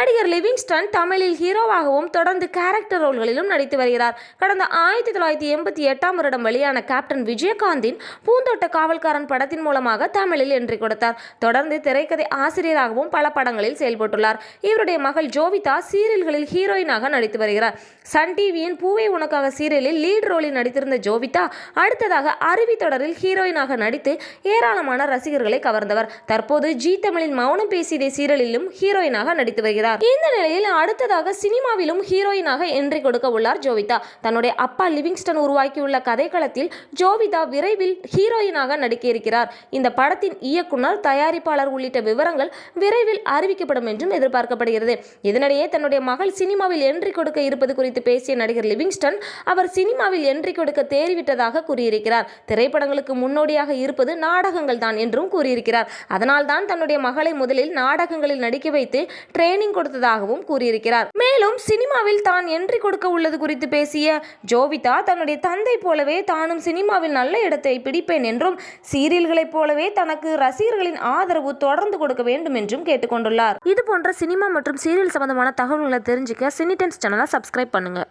நடிகர் லிவிங்ஸ்டன் தமிழில் ஹீரோவாகவும் தொடர்ந்து கேரக்டர் ரோல்களிலும் நடித்து வருகிறார். கடந்த ஆயிரத்தி தொள்ளாயிரத்தி எண்பத்தி எட்டாம் வருடம் வெளியான கேப்டன் விஜயகாந்தின் பூந்தோட்ட காவல்காரன் படத்தின் மூலமாக தமிழில் என்றி கொடுத்தார். தொடர்ந்து திரைக்கதை ஆசிரியராகவும் பல படங்களில் செயல்பட்டுள்ளார். இவருடைய மகள் ஜோவிதா சீரியல்களில் ஹீரோயினாக நடித்து வருகிறார். சன் டிவியின் பூவை உனக்காக சீரியலில் லீட் ரோலில் நடித்திருந்த ஜோவிதா அடுத்ததாக அருவி தொடரில் ஹீரோயினாக நடித்து ஏராளமான ரசிகர்களை கவர்ந்தவர். தற்போது ஜி தமிழின் மௌனம் பேசியதே சீரியலிலும் ஹீரோயினாக நடித்து வருகிறார். இந்த நிலையில் அடுத்ததாக சினிமாவிலும் ஹீரோயினாக என்ட்ரி கொடுக்க உள்ளார் ஜோவிதா. தன்னுடைய அப்பா லிவிங்ஸ்டன் உருவாக்கியுள்ள கதைக்களத்தில் ஜோவிதா விரைவில் ஹீரோயினாக நடிக்க இருக்கிறார் இந்த படத்தின் இயக்குனர் தயாரிப்பாளர் உள்ளிட்ட விவரங்கள் விரைவில் அறிவிக்கப்படும் என்றும் எதிர்பார்க்கப்படுகிறது. இதனிடையே தன்னுடைய மகள் சினிமாவில் என்ட்ரி கொடுக்க இருப்பது குறித்து பேசிய நடிகர் லிவிங்ஸ்டன் அவர் சினிமாவில் என்ட்ரி கொடுக்க தேறிவிட்டதாக கூறியிருக்கிறார். திரைப்படங்களுக்கு முன்னோடியாக இருப்பது நாடகங்கள் தான் என்றும் கூறியிருக்கிறார். அதனால்தான் தன்னுடைய மகளை முதலில் நாடகங்களில் நடிக்க வைத்து ட்ரைனிங் கொடுத்ததாகவும் கூறியிருக்கிறார். மேலும் சினிமாவில் தான் என்ட்ரி கொடுக்க உள்ளது குறித்து பேசிய ஜோவிதா தன்னுடைய தந்தை போலவே தானும் சினிமாவில் நல்ல இடத்தை பிடிப்பேன் என்றும் சீரியல்களைப் போலவே தனக்கு ரசிகர்களின் ஆதரவு தொடர்ந்து கொடுக்க வேண்டும் என்றும் கேட்டுக்கொண்டுள்ளார். இது போன்ற சினிமா மற்றும் சீரியல் சம்பந்தமான தகவல்களை தெரிஞ்சுக்க சினிடென்ஸ் சேனலை சப்ஸ்கிரைப் பண்ணுங்க.